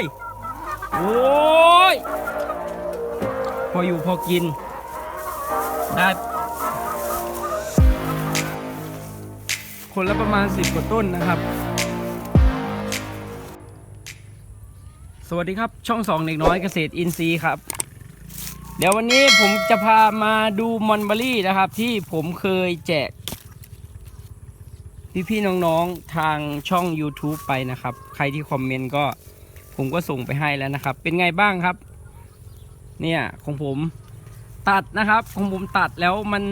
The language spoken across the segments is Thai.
ย โอ้ย พออยู่พอกิน ได้คนละประมาณสิบกว่าต้นนะครับ สวัสดีครับช่องสองเด็กน้อยเกษตรอินทรีย์ครับ เดี๋ยววันนี้ผมจะพามาดูมอนเบอรี่นะครับ ที่ผมเคยแจก พี่ๆน้องๆทางช่อง YouTube ไปนะครับ ใครที่คอมเมนต์ก็ ผมก็ส่งไปให้แล้วนะครับ เป็นไงบ้างครับ เนี่ยของผมตัดนะครับ ของผมตัดแล้วมัน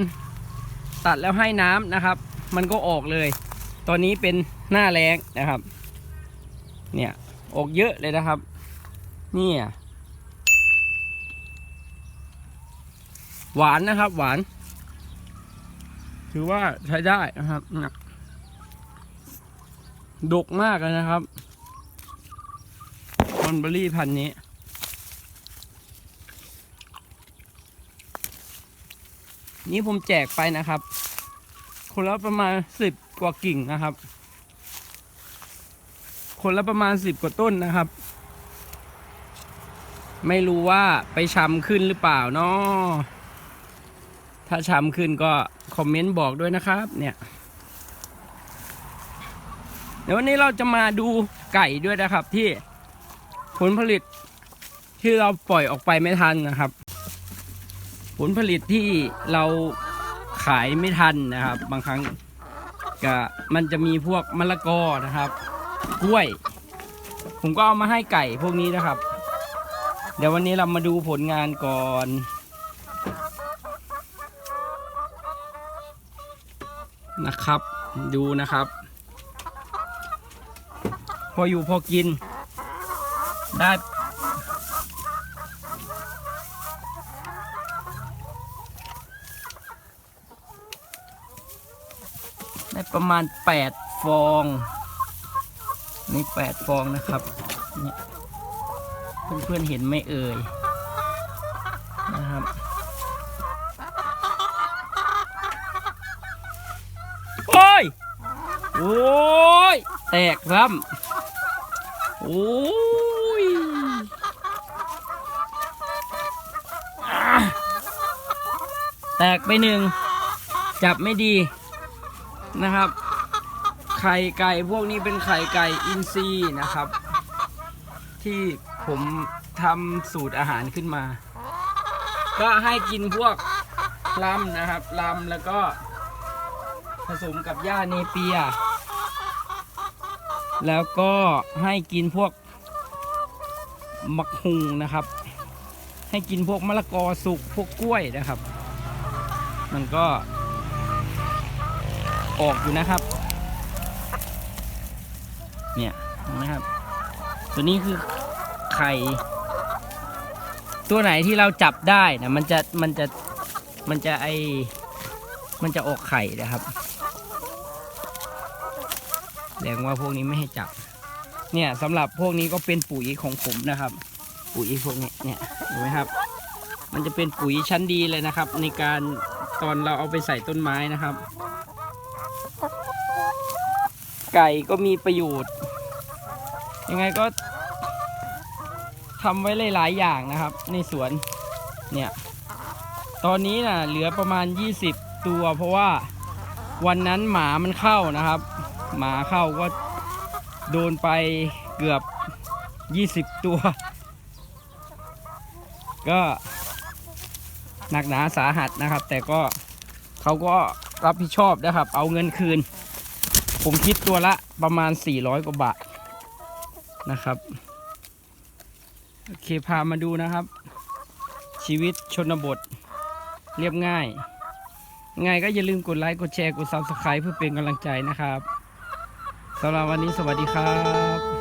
ตัดแล้วให้น้ำนะครับ มันก็ออกเลย ตอนนี้เป็นหน้าแรงนะครับ เนี่ยออกเยอะเลยนะครับ เนี่ยหวานนะครับ หวาน ถือว่าใช้ได้นะครับดกมากเลยนะครับ อนเบอรี่พันนี้ นี่ผมแจกไปนะครับ คนละประมาณสิบกว่ากิ่งนะครับ คนละประมาณสิบกว่าต้นนะครับ ไม่รู้ว่าไปช้ำขึ้นหรือเปล่าเนาะถ้าช้ำขึ้นก็คอมเมนต์บอกด้วยนะครับ เนี่ยเดี๋ยววันนี้เราจะมาดูไก่ด้วยนะครับที่ ผลผลิตที่เราปล่อยออกไปไม่ทันนะครับ ผลผลิตที่เราขายไม่ทันนะครับ บางครั้งก็มันจะมีพวกมะละกอนะครับ กล้วย ผมก็เอามาให้ไก่พวกนี้นะครับ เดี๋ยววันนี้เรามาดูผลงานก่อนนะครับ ดูนะครับ พออยู่พอกิน ได้ ได้ประมาณ 8 ฟอง นี่ 8 ฟองนะครับเนี่ยเพื่อนๆเห็นไม่เอ่ยนะครับโอ้ย โอ้ย แตกซ้ำโอ้ยอะ แตกไปหนึ่งจับไม่ดีนะครับ ไข่ไก่พวกนี้เป็นไข่ไก่อินทรีย์นะครับ ที่ผมทำสูตรอาหารขึ้นมา ก็ให้กินพวกลำนะครับลำแล้วก็ผสมกับหญ้าเนเปีย แล้วก็ให้กินพวกมักหุงนะครับ ให้กินพวกมะละกอสุกพวกกล้วยนะครับ มันก็ออกอยู่นะครับ เนี่ยเห็นะครับ ตัวนี้คือไข่ ตัวไหนที่เราจับได้นะมันจะมันจะมันจะไอมันจะออกไข่นะครับแสดงว่าพวกนี้ไม่ให้จับ เนี่ยสำหรับพวกนี้ก็เป็นปุ๋ยของผมนะครับ ปุ๋ยพวกนี้เนี่ยเห็นไหมครับ มันจะเป็นปุ๋ยชั้นดีเลยนะครับ ในการ ตอนเราเอาไปใส่ต้นไม้นะครับ ไก่ก็มีประโยชน์ ยังไงก็ทำไว้หลายๆอย่างนะครับ ในสวนเนี่ย ตอนนี้นะเหลือประมาณ 20 ตัว เพราะว่าวันนั้นหมามันเข้านะครับ หมาเข้าก็โดนไปเกือบ 20 ตัว ก็ หนักหนาสาหัสนะครับ แต่ก็เขาก็รับผิดชอบนะครับ เอาเงินคืน ผมคิดตัวละประมาณ 400 กว่าบาทนะครับ โอเค พามาดูนะครับ ชีวิตชนบท เรียบง่าย ไงก็อย่าลืมกดไลค์ กดแชร์ กด Subscribe เพื่อเป็นกำลังใจนะครับสำหรับวันนี้สวัสดีครับ